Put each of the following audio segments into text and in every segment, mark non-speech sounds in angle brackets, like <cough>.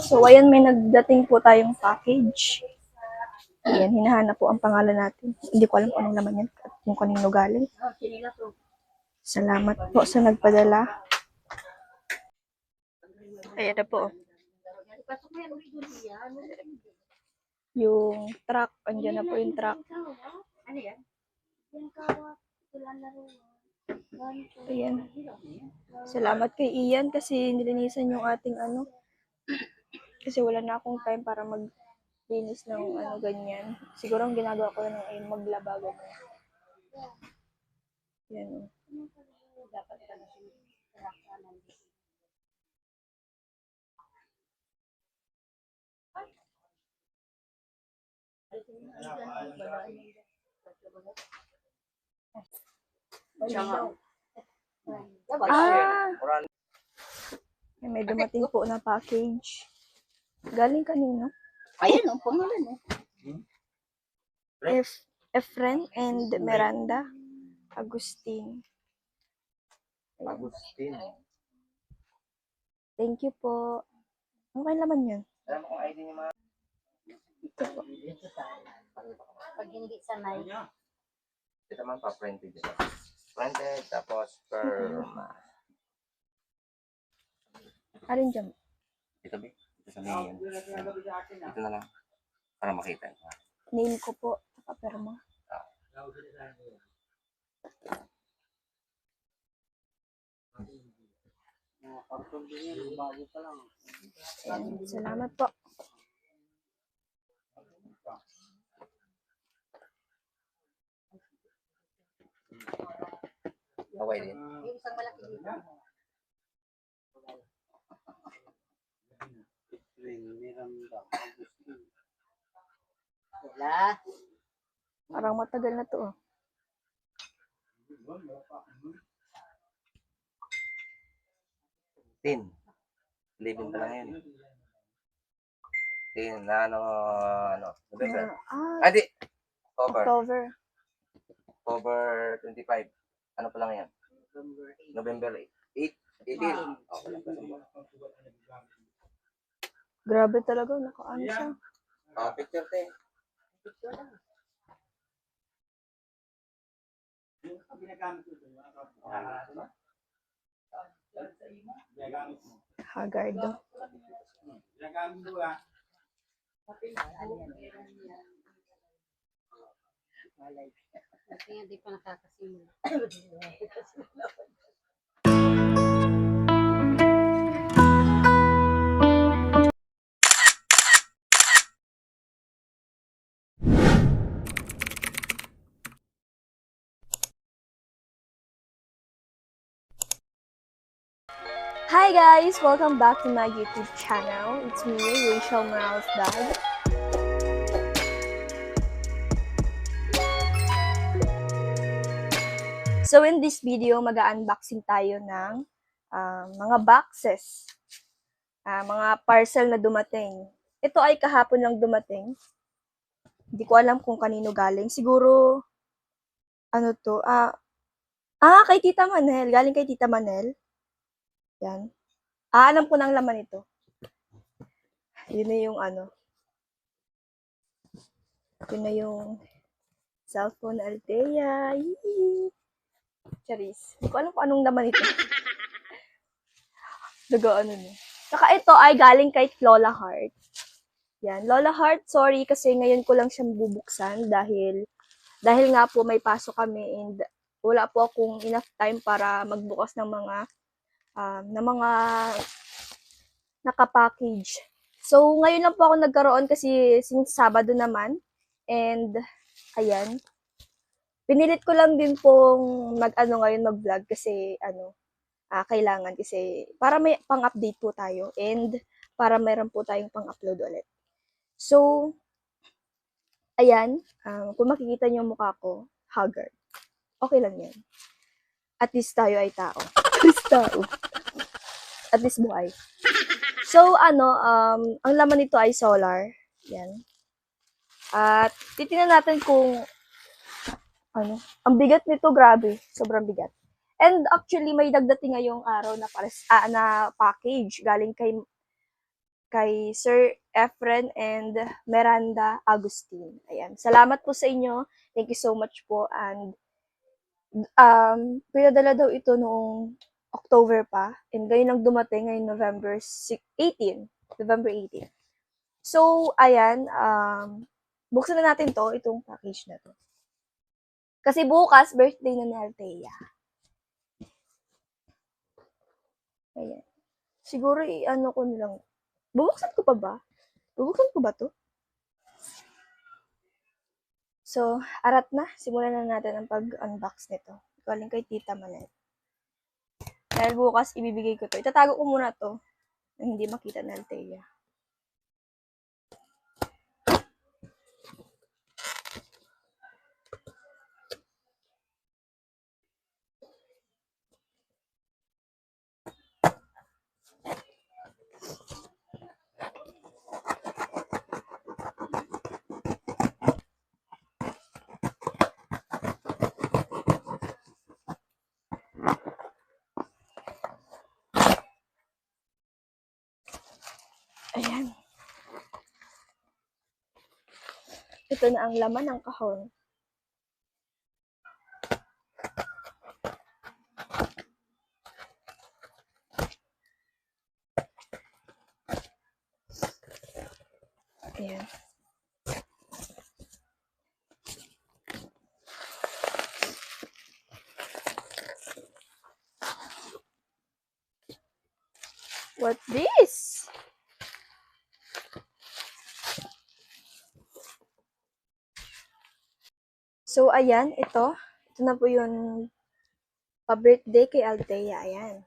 So, ayan, may nagdating po tayong package. Ayan, hinahanap po ang pangalan natin. Hindi ko alam kung anong laman yan at kung kanino galing. Salamat po sa nagpadala. Ayan na po. Yung truck, andyan na po yung truck. Ano yan? Ayan. Salamat kay Ian kasi nilinisan yung ating ano. Kasi wala na akong time para maglinis ng ano ganyan. Siguro ang ginagawa ko lang ay maglaba ganyan. Yan oh. o. Dapat ka na sinarapan. Ah! Ay, may dumating po na package. Galing kanino? Ayan ang pangalan eh. F. Efren and Miranda Agustin. Agustin. Thank you po. Ano kayo laman yan? Alam mo kung ID niya mga... Ito po. Pag hindi sanay. Ito man pa-printed dito. Printed, tapos perma. Alin dyan? Dito, Bi. Sa may yan. Dito na lang. Para makita. Name ko po. Saka perma. Ayan, salamat po. Okay din. Yung isang malaki dito. Wala. Parang matagal na to. oh. Tin. Living pa lang yun. Tin na ano, ano, November. Ah, Ah, di. October. October. October 25. Ano pa lang yan? November 8. 8. 18. Oh, wala pa lang. Grabe talaga. Nakaano siya. Ah, picture te. Haggard. oh. Kasi hindi pa nakakasimula. <laughs> Hi guys! Welcome back to my YouTube channel. It's me, Rachel Morales Dad. So in this video, mag-unboxing tayo ng ah, mga boxes. Ah, mga parcel na dumating. Ito ay kahapon lang dumating. Hindi ko alam kung kanino galing. Siguro, ano to? Ah, ah kay Tita Manel. Galing kay Tita Manel. Yan. Ah, alam ko ng laman ito. Yun na yung ano. Yun na yung cellphone Altea. Yee! Charis. Hindi ko alam kung anong laman ito. <laughs> Daga ano no. Saka ito ay galing kay Lola Heart. Yan. Lola Heart, sorry kasi ngayon ko lang siya bubuksan dahil dahil nga po may pasok kami and wala po akong enough time para magbukas ng mga um, na mga nakapackage. So, ngayon lang po ako nagkaroon kasi since Sabado naman. And, ayan. Pinilit ko lang din pong mag-ano ngayon mag-vlog kasi ano, ah, kailangan kasi para may pang-update po tayo and para meron po tayong pang-upload ulit. So, ayan, um, kung makikita niyo mukha ko, haggard. Okay lang yan. At least tayo ay tao. <laughs> At least tao. At least buhay. So, ano, um, ang laman nito ay solar. Yan. At, titingnan natin kung, ano, ang bigat nito, grabe. Sobrang bigat. And actually, may dagdating ngayong araw na, pares, ah, na package galing kay kay Sir Efren and Miranda Agustin. Ayan. Salamat po sa inyo. Thank you so much po. And um, pinadala daw ito noong October pa. And ngayon lang dumating, ngayon November si- 18. November 18. So, ayan. Um, buksan na natin to, itong package na to. Kasi bukas, birthday na ni Althea. Ayan. Siguro, i-ano ko nilang. Bubuksan ko pa ba? Bubuksan ko ba to? So, arat na. Simulan na natin ang pag-unbox nito. Galing kay Tita Manel. Dahil bukas, ibibigay ko to. Itatago ko muna to. Hindi makita ni Althea. Ito na ang laman ng kahon. Ayan. What this? So, ayan, ito. Ito na po yung pa-birthday kay Althea. Ayan.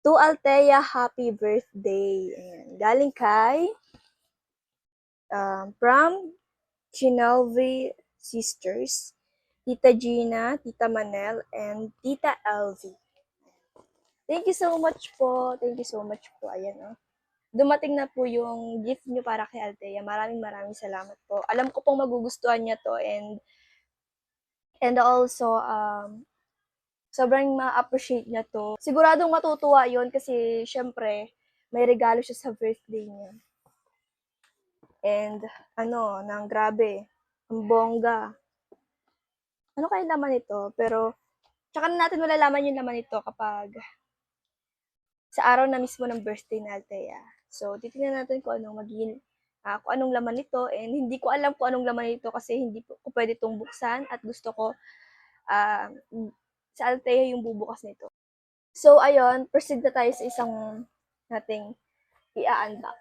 To Althea, happy birthday. Ayan. Galing kay um, from Chinelvi Sisters, Tita Gina, Tita Manel, and Tita Elvie. Thank you so much po. Thank you so much po. Ayan, oh. Dumating na po yung gift nyo para kay Althea. Maraming maraming salamat po. Alam ko pong magugustuhan niya to and and also um sobrang ma-appreciate niya to. Siguradong matutuwa yon kasi syempre may regalo siya sa birthday niya. And ano, nang grabe, ang bongga. Ano kaya laman nito? Pero tsaka na natin malalaman yung laman nito kapag sa araw na mismo ng birthday ni Althea. So, titingnan natin kung anong magiging ah, kung anong laman nito and hindi ko alam kung anong laman nito kasi hindi ko pwede itong buksan at gusto ko ah, sa Althea yung bubukas nito. So, ayun, proceed na tayo sa isang nating i-unbox.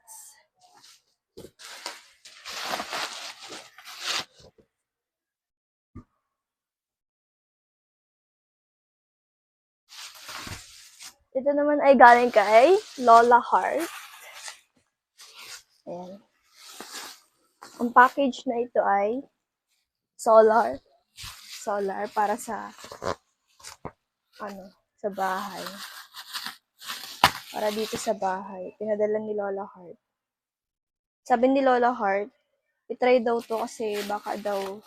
Ito naman ay galing kay Lola Heart. Ayan. Ang package na ito ay solar. Solar para sa ano, sa bahay. Para dito sa bahay. Pinadala ni Lola Heart. Sabi ni Lola Heart, itry daw to kasi baka daw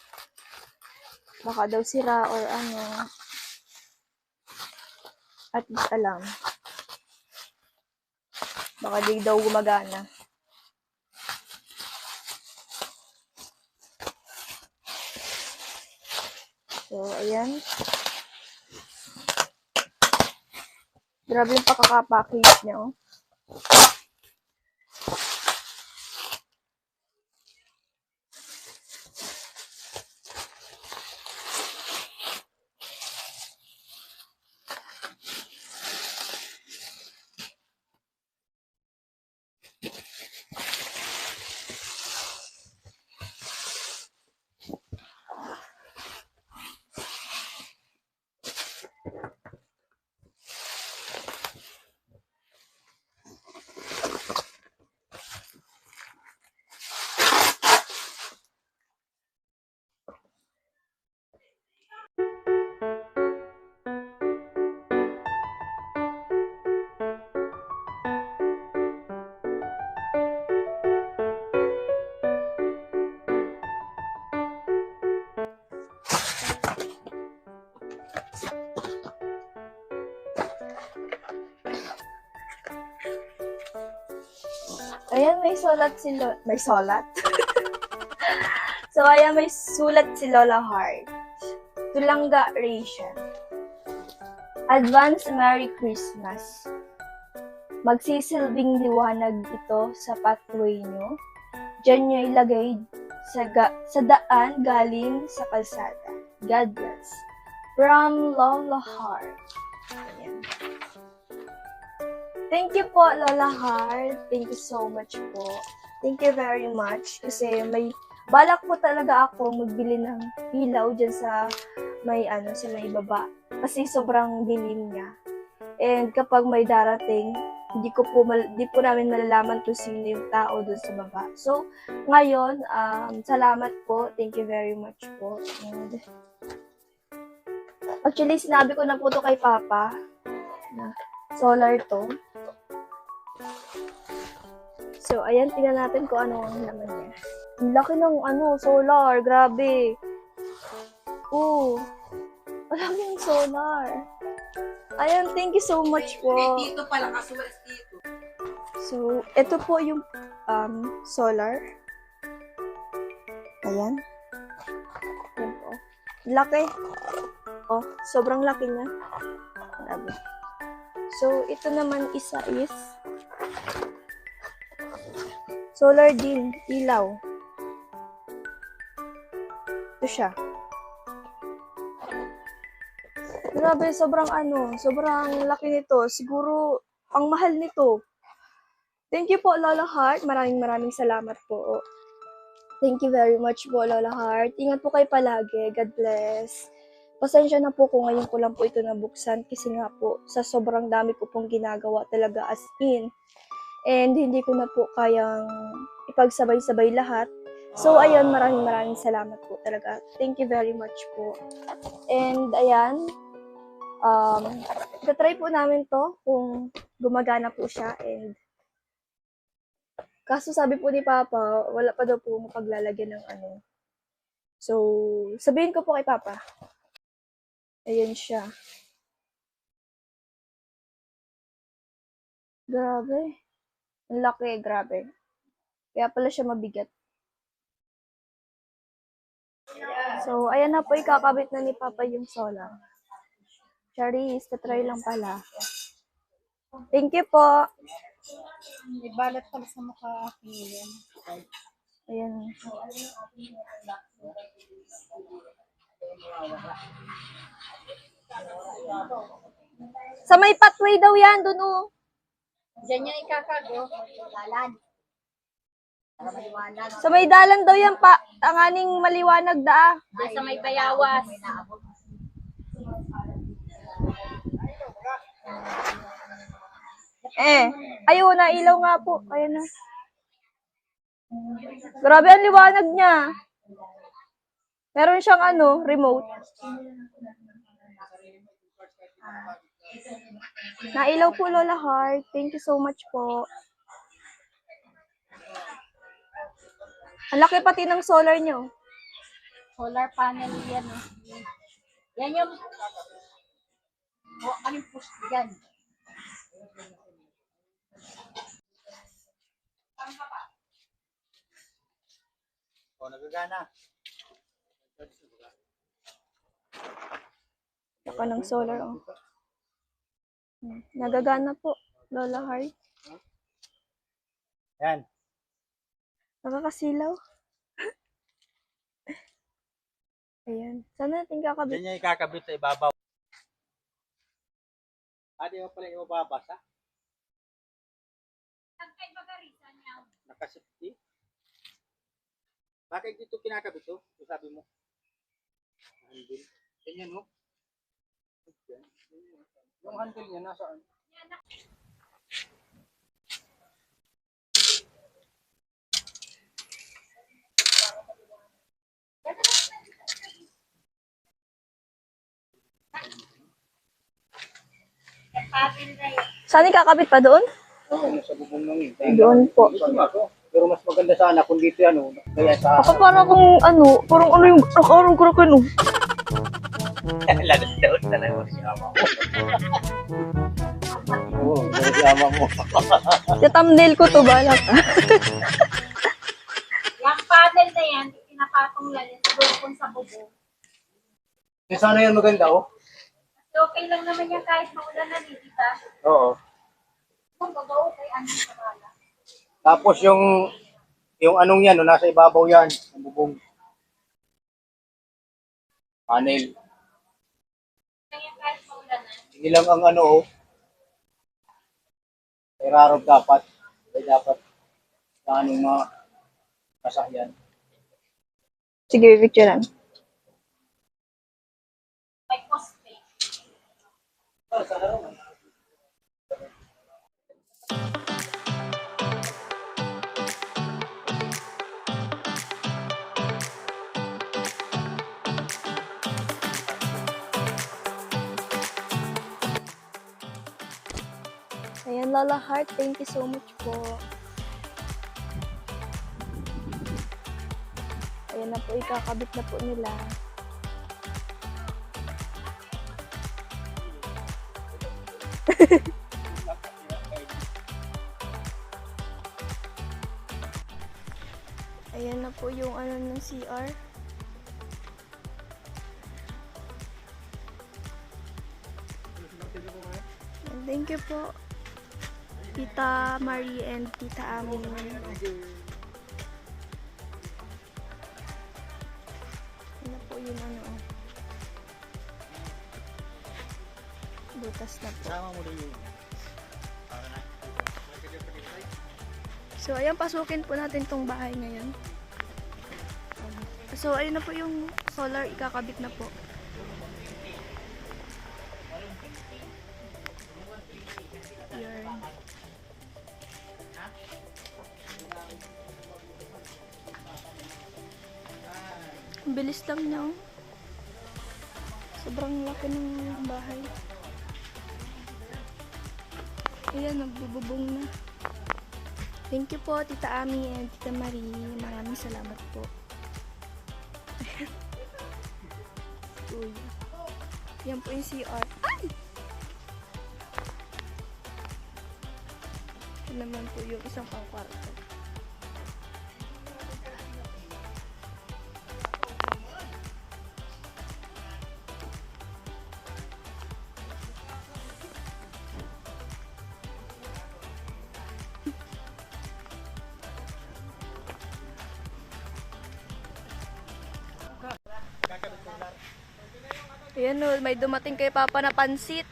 baka daw sira or ano. At least alam. Baka di daw gumagana. So, ayan. Grabe yung pakaka-package niya, oh. Sulat si Lola. May sulat? <laughs> so, ayan, may sulat si Lola Heart. Tulangga Ration. Advance Merry Christmas. Magsisilbing liwanag ito sa pathway nyo. Diyan nyo ilagay sa, ga- sa daan galing sa kalsada. God bless. From Lola Heart. Thank you po, Lola Heart. Thank you so much po. Thank you very much. Kasi may balak po talaga ako magbili ng ilaw dyan sa may ano, sa may baba. Kasi sobrang dilim niya. And kapag may darating, hindi ko po, mal- di po namin malalaman kung sino yung tao dun sa baba. So, ngayon, um, salamat po. Thank you very much po. And, actually, sinabi ko na po to kay Papa na solar to. So, ayan, tingnan natin kung ano ang laman niya. Ang laki ng ano, solar. Grabe. Oo. Ang laki ng solar. Ayan, thank you so much po. Dito pala, kasulas dito. So, ito po yung um, solar. Ayan. Ayan po. Laki. Oh, sobrang laki niya. Grabe. So, ito naman isa is solar din, ilaw. Ito siya. Grabe, sobrang ano, sobrang laki nito. Siguro, ang mahal nito. Thank you po, Lola Heart. Maraming maraming salamat po. Thank you very much po, Lola Heart. Ingat po kayo palagi. God bless. Pasensya na po kung ngayon ko lang po ito nabuksan kasi nga po sa sobrang dami ko pong ginagawa talaga as in. And hindi ko na po kayang ipagsabay-sabay lahat. So, ayun, maraming maraming salamat po talaga. Thank you very much po. And, ayan, um, try po namin to kung gumagana po siya and Kaso sabi po ni Papa, wala pa daw po mapaglalagyan ng ano. So, sabihin ko po kay Papa. Ayan siya. Grabe. Ang laki, grabe. Kaya pala siya mabigat. So, ayan na po, ikakabit na ni Papa yung solar. Charis, try lang pala. Thank you po. May balat pala sa mukha akin. Ayan. Sa may pathway daw yan, dun oh. Diyan niya ikakago. Lalan. Para maliwanag. Sa may dalan daw yan pa. Ang aning maliwanag da. Diyan sa may bayawas. Eh, ayun na, ilaw nga po. Ayan na. Grabe ang liwanag niya. Meron siyang ano, remote. Nailaw po Lola Heart. Thank you so much po. Ang laki pati ng solar niyo. Solar panel yan. Oh. Yan yung... Oh, anong post yan? O, nagagana. Laki ng solar. Oh. Hmm, Nagagana po, Lola Heart. Yan. Nakakasilaw. <laughs> Ayan. Sana natin kakabit. Yan niya ikakabit sa ibabaw. Ah, di mo pala ibababasa? Nakasipti? Bakit dito kinakabit to? Ito sabi mo. Handle. Ganyan mo. Yan. Yung handle niya nasaan? Saan ikakabit pa doon? Ano sa bubong ng? Doon po. Pero mas maganda sana kung dito yan, oh. Kaya sa... Ako parang kung ano, parang ano yung nakarang ko ano. Lagot daw talaga siya. Oo, reklamo mo. Sa thumbnail ko to, balak. Yung panel na yan, pinapatong lang yan siguro kung sa bubong. Eh, sana yan maganda, oh. Kasi okay lang naman yan kahit maulan na dito. Oo. Kung babaw, kay ano sa bala. Tapos yung yung anong yan, no, nasa ibabaw yan, ang bubong. Panel. Lang yan kahit maulan na. Hindi lang ang ano, oh. Erarog dapat. Ay dapat sa anong mga kasakyan. Sige, picturean. May poste. Ayan, Lala Heart, thank you so much po. Ayan na po, ikakabit na po nila. <laughs> Ayan na po yung ano ng CR. Thank you po. Tita Marie and Tita Ami. Ano po yung ano. oh. Butas na po. So, ayan, pasukin po natin tong bahay ngayon. So, ayun na po yung solar, ikakabit na po. Thank you po, Tita Ami and Tita Marie. Maraming salamat po. <laughs> Uy. Yan po yung CR. Ay! Ito naman po yung isang pang Ayan o, may dumating kay Papa na pansit.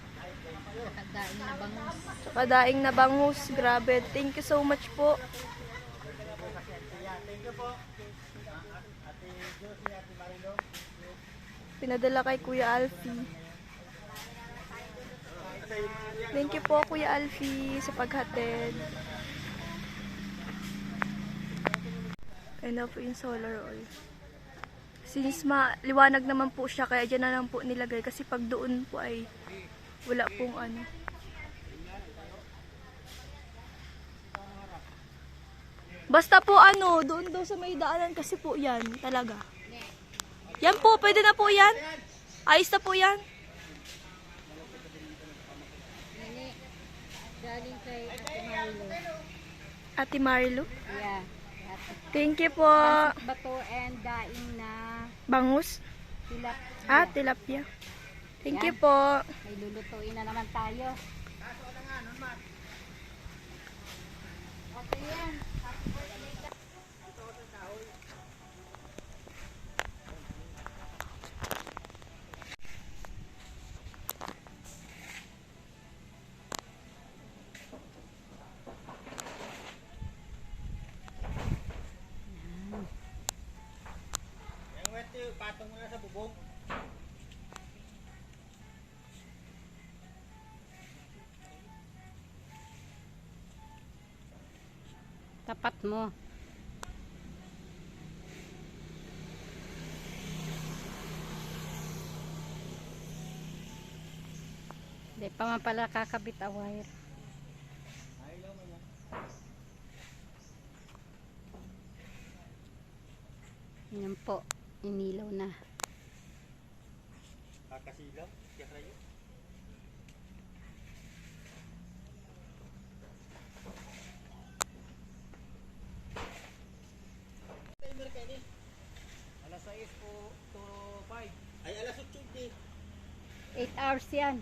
Daing na bangus. Tsaka daing na bangus. Grabe. Thank you so much po. Pinadala kay Kuya Alfie. Thank you po Kuya Alfie sa paghatid. Na po solar oil. Since ma liwanag naman po siya, kaya dyan na lang po nilagay. Kasi pag doon po ay wala pong ano. Basta po ano, doon daw sa may daanan kasi po yan, talaga. Yan po, pwede na po yan. Ayos na po yan. Galing kay Ate Marlo. Ate. Yeah. Thank you po. Bato and daing na Bangus. tilap. Ah, tilapia. Thank you po. May lulutuin na naman tayo. Okay yan. Ito, patong mo na sa bubong. Tapat mo. Hindi pa man pala kakabit a wire. Yan po, Inilaw na. Kakasilaw? Siya kayo? timer kayo din? Alas 6 po to 5. Ay, alas 8 din. 8 hours yan.